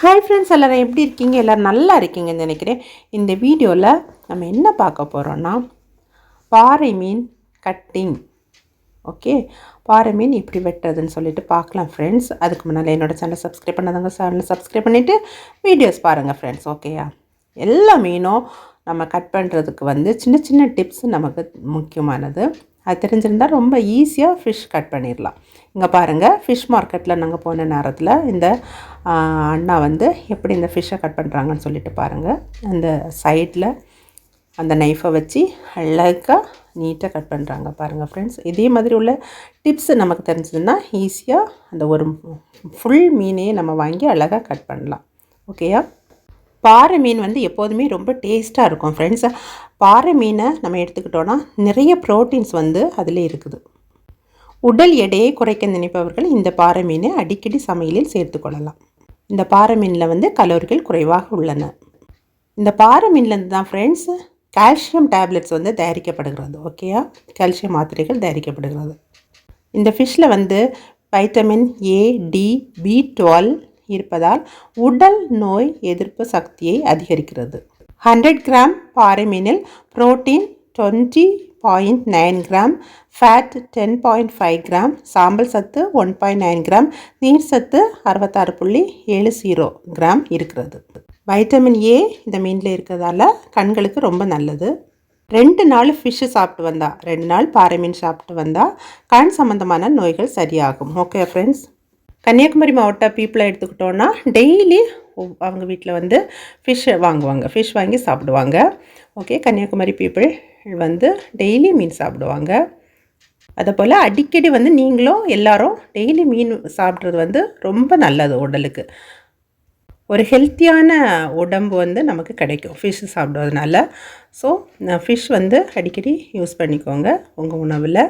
Hi friends எல்லோரும் எப்படி இருக்கீங்க? எல்லோரும் நல்லா இருக்கீங்கன்னு நினைக்கிறேன். இந்த வீடியோவில் நம்ம என்ன பார்க்க போகிறோன்னா பாறை மீன் கட்டிங் ஓகே பாறை மீன் எப்படி வெட்டுறதுன்னு சொல்லிட்டு பார்க்கலாம் ஃப்ரெண்ட்ஸ் அதுக்கு முன்னால் என்னோடய சேனலை சப்ஸ்கிரைப் பண்ணாதவங்க சேனலை சப்ஸ்கிரைப் பண்ணிவிட்டு வீடியோஸ் பாருங்கள் ஃப்ரெண்ட்ஸ் ஓகேயா எல்லா மீனும் நம்ம கட் பண்ணுறதுக்கு வந்து சின்ன சின்ன டிப்ஸ் நமக்கு முக்கியமானது. அது தெரிஞ்சிருந்தால் ரொம்ப ஈஸியாக ஃபிஷ் கட் பண்ணிடலாம். இங்கே பாருங்கள் ஃபிஷ் மார்க்கெட்டில் நாங்கள் போன நேரத்தில் இந்த அண்ணா வந்து எப்படி இந்த ஃபிஷ்ஷை கட் பண்ணுறாங்கன்னு சொல்லிட்டு பாருங்கள் அந்த சைடில் அந்த நைஃபை வச்சு அழகாக நீட்டாக கட் பண்ணுறாங்க பாருங்கள் ஃப்ரெண்ட்ஸ் இதே மாதிரி உள்ள டிப்ஸ் நமக்கு தெரிஞ்சதுன்னா ஈஸியாக அந்த ஒரு ஃபுல் மீனையே நம்ம வாங்கி அழகாக கட் பண்ணலாம். ஓகேயா பாறை மீன் வந்து எப்போதுமே ரொம்ப டேஸ்ட்டாக இருக்கும் ஃப்ரெண்ட்ஸ் பாறை மீனை நம்ம எடுத்துக்கிட்டோன்னா நிறைய ப்ரோட்டீன்ஸ் வந்து அதில் இருக்குது. உடல் எடையை குறைக்க நினைப்பவர்கள் இந்த பாறை மீனை அடிக்கடி சமையலில் சேர்த்துக்கொள்ளலாம் இந்த பாறை மீனில் வந்து கலோரிகள் குறைவாக உள்ளன. இந்த பாறை மீன்லேருந்து தான் ஃப்ரெண்ட்ஸ் கால்சியம் டேப்லெட்ஸ் வந்து தயாரிக்கப்படுகிறது ஓகேயா கால்சியம் மாத்திரைகள் தயாரிக்கப்படுகிறது. இந்த ஃபிஷ்ஷில் வந்து vitamin A D B twelve இருப்பதால் உடல் நோய் எதிர்ப்பு சக்தியை அதிகரிக்கிறது. ஹண்ட்ரட் கிராம் பாறை மீனில் protein twenty point nine gram fat ten point five gram சாம்பல் சத்து ஒன் பாயிண்ட் நைன் கிராம் நீர் சத்து அறுபத்தாறு புள்ளி ஏழு ஜீரோ கிராம் இருக்கிறது. வைட்டமின் ஏ இந்த மீனில் இருக்கிறதால கண்களுக்கு ரொம்ப நல்லது. ரெண்டு நாள் ஃபிஷ்ஷு சாப்பிட்டு வந்தால் ரெண்டு நாள் பாறை மீன் சாப்பிட்டு வந்தால் கண் சம்மந்தமான நோய்கள் சரியாகும். ஓகே ஃப்ரெண்ட்ஸ் கன்னியாகுமரி மாவட்ட பீப்புளை எடுத்துக்கிட்டோன்னா டெய்லி அவங்க வீட்டில் வந்து ஃபிஷ் வாங்குவாங்க. ஃபிஷ் வாங்கி சாப்பிடுவாங்க. ஓகே கன்னியாகுமரி பீப்புள் வந்து டெய்லி மீன் சாப்பிடுவாங்க. அதைப்போல் போல் அடிக்கடி வந்து நீங்களும் எல்லாரும் டெய்லி மீன் சாப்பிட்றது வந்து ரொம்ப நல்லது உடலுக்கு. ஒரு ஹெல்த்தியான உடம்பு வந்து நமக்கு கிடைக்கும். ஃபிஷ் சாப்பிடுவதனால. ஸோ ஃபிஷ் வந்து அடிக்கடி யூஸ் பண்ணிக்கோங்க உங்கள் உணவில்.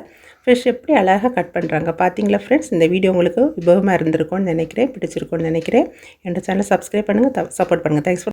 ஃபிஷ் எப்படி அழகாக கட் பண்ணுறாங்க பார்த்தீங்களா ஃப்ரெண்ட்ஸ் இந்த வீடியோ உங்களுக்கு உபயோகமாக இருந்திருக்கும்னு நினைக்கிறேன் பிடிச்சிருக்கும்னு நினைக்கிறேன். என்னோடய சேனலை சப்ஸ்கிரைப் பண்ணுங்கள் சப்போர்ட் பண்ணுங்கள் தேங்க்ஸ்